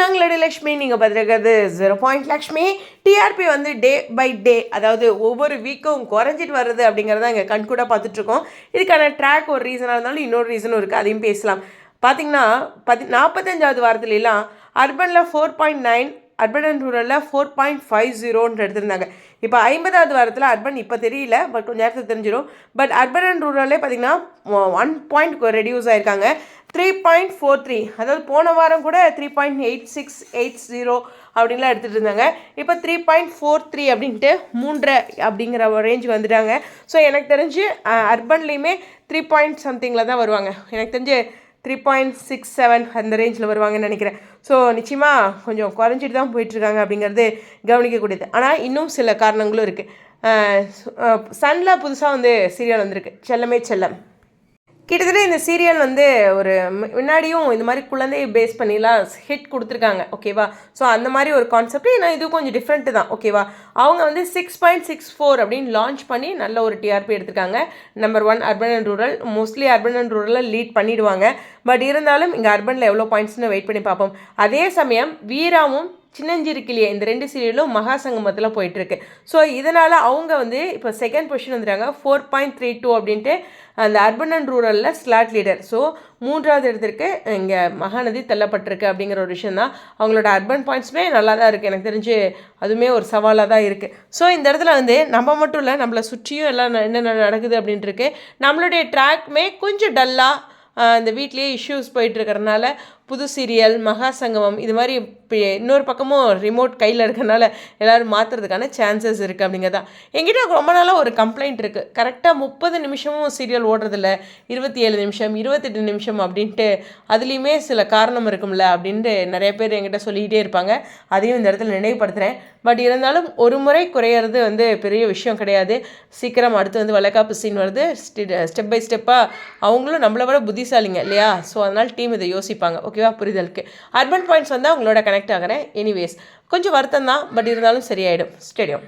நாங்களோட லக்ஷ்மி நீங்கள் பார்த்துருக்கிறது zero point Lakshmi. TRP வந்து டே பை டே அதாவது ஒவ்வொரு வீக்கும் குறைஞ்சிட்டு வருது அப்படிங்கிறத இங்கே கண்கூட பார்த்துட்ருக்கோம். இதுக்கான ட்ராக் ஒரு ரீசனாக இருந்தாலும் இன்னொரு ரீசனும் இருக்குது அதையும் பேசலாம். பார்த்தீங்கன்னா பதி நாற்பத்தஞ்சாவது வாரத்துலலாம் அர்பனில் four point nine urban and ரூரலில் four point five ஜீரோன்னு எடுத்திருந்தாங்க. இப்போ ஐம்பதாவது வாரத்தில் அர்பன் இப்போ தெரியல பட் கொஞ்சம் நேரத்தில் தெரிஞ்சிடும் பட் அர்பன் அண்ட் ரூரல்லே பார்த்தீங்கன்னா ஒன் பாயிண்ட் ரெடியூஸ் ஆயிருக்காங்க. த்ரீ பாயிண்ட் ஃபோர் த்ரீ அதாவது போன வாரம் கூட three point eight six eight zero அப்படின்லாம் எடுத்துகிட்டு இருந்தாங்க இப்போ த்ரீ பாயிண்ட் ஃபோர் த்ரீ அப்படின்ட்டு மூன்றரை அப்படிங்கிற ரேஞ்சுக்கு வந்துட்டாங்க. ஸோ எனக்கு தெரிஞ்சு அர்பன்லேயுமே த்ரீ பாயிண்ட் சம்திங்கில் தான் வருவாங்க. எனக்கு தெரிஞ்சு த்ரீ பாயிண்ட் சிக்ஸ் செவன் அந்த ரேஞ்சில் வருவாங்கன்னு நினைக்கிறேன். ஸோ நிச்சயமாக கொஞ்சம் குறைஞ்சிட்டு தான் போயிட்டுருக்காங்க அப்படிங்கிறது கவனிக்கக்கூடியது. ஆனால் இன்னும் சில காரணங்களும் இருக்குது சனில் புதுசாக வந்து சீரியல் வந்திருக்கு. செல்லமே செல்லம். கிட்டத்தட்ட இந்த சீரியல் வந்து ஒரு முன்னாடியும் இந்த மாதிரி குழந்தையை பேஸ் பண்ணிலாம் ஹிட் கொடுத்துருக்காங்க. ஓகேவா ஸோ அந்த மாதிரி ஒரு கான்செப்ட் ஏன்னா இது கொஞ்சம் டிஃப்ரெண்ட்டு தான். ஓகேவா அவங்க வந்து சிக்ஸ் பாயிண்ட் சிக்ஸ் ஃபோர் அப்படின்னு லான்ச் பண்ணி நல்ல ஒரு டிஆர்பி எடுத்திருக்காங்க. Number one urban and rural mostly urban and ரூரலில் lead பண்ணிடுவாங்க. பட் இருந்தாலும் இங்கே அர்பனில் எவ்வளோ பாயிண்ட்ஸ்னு வெயிட் பண்ணி பார்ப்போம். அதே சமயம் வீராவும் சின்னஞ்சிறு கிளியே இந்த ரெண்டு சீரியலும் மகா சங்கமத்தில் போயிட்டுருக்கு. ஸோ இதனால் அவங்க வந்து இப்போ செகண்ட் பொசிஷன் வந்துட்டாங்க. ஃபோர் பாயிண்ட் த்ரீ டூ அப்படின்ட்டு அந்த அர்பன் அண்ட் ரூரலில் ஸ்லாட் லீடர் ஸோ மூன்றாவது இடத்திற்கு இங்கே மகாநதி தள்ளப்பட்டிருக்கு அப்படிங்கிற ஒரு விஷயம் தான் அவங்களோட அர்பன் பாயிண்ட்ஸுமே நல்லா தான் இருக்குது எனக்கு தெரிஞ்சு அதுவுமே ஒரு சவாலாக தான் இருக்குது ஸோ இந்த இடத்துல வந்து நம்ம மட்டும் இல்லை நம்மளை சுற்றியும் எல்லாம் என்னென்ன நடக்குது அப்படின்ட்டு இருக்கு. நம்மளுடைய ட்ராக்குமே கொஞ்சம் டல்லாக இந்த வீட்லேயே இஷ்யூஸ் போயிட்டு இருக்கறனால புது சீரியல் மகா சங்கமம் இது மாதிரி இப்போ இன்னொரு பக்கமும் ரிமோட் கையில் இருக்கனால எல்லோரும் மாற்றுறதுக்கான சான்சஸ் இருக்குது அப்படிங்கிறதா எங்கிட்ட ரொம்ப நாளாக ஒரு கம்ப்ளைண்ட் இருக்குது கரெக்டாக முப்பது நிமிஷமும் சீரியல் ஓடுறதில்ல. இருபத்தி ஏழு நிமிஷம் இருபத்தெட்டு நிமிஷம் அப்படின்ட்டு அதுலேயுமே சில காரணம் இருக்கும்ல அப்படின்ட்டு நிறைய பேர் என்கிட்ட சொல்லிக்கிட்டே இருப்பாங்க. அதையும் இந்த இடத்துல நினைவுபடுத்துகிறேன் பட் இருந்தாலும் ஒரு முறை குறையிறது வந்து பெரிய விஷயம் கிடையாது. சீக்கிரம் அடுத்து வந்து வளைகாப்பு சீன் வருது. ஸ்டெப் பை ஸ்டெப்பாக அவங்களும் நம்மளை விட புத்திசாலிங்க இல்லையா? ஸோ அதனால் டீம் இதை யோசிப்பாங்க. ஓகே ஓகேவா புரிதலுக்கு அர்பன் பாயிண்ட்ஸ் வந்து அவங்களோட கனெக்ட் ஆகிறேன். எனிவேஸ் கொஞ்சம் வருத்தம் தான் பட் இருந்தாலும் சரியாயிடும். ஸ்டேடியம்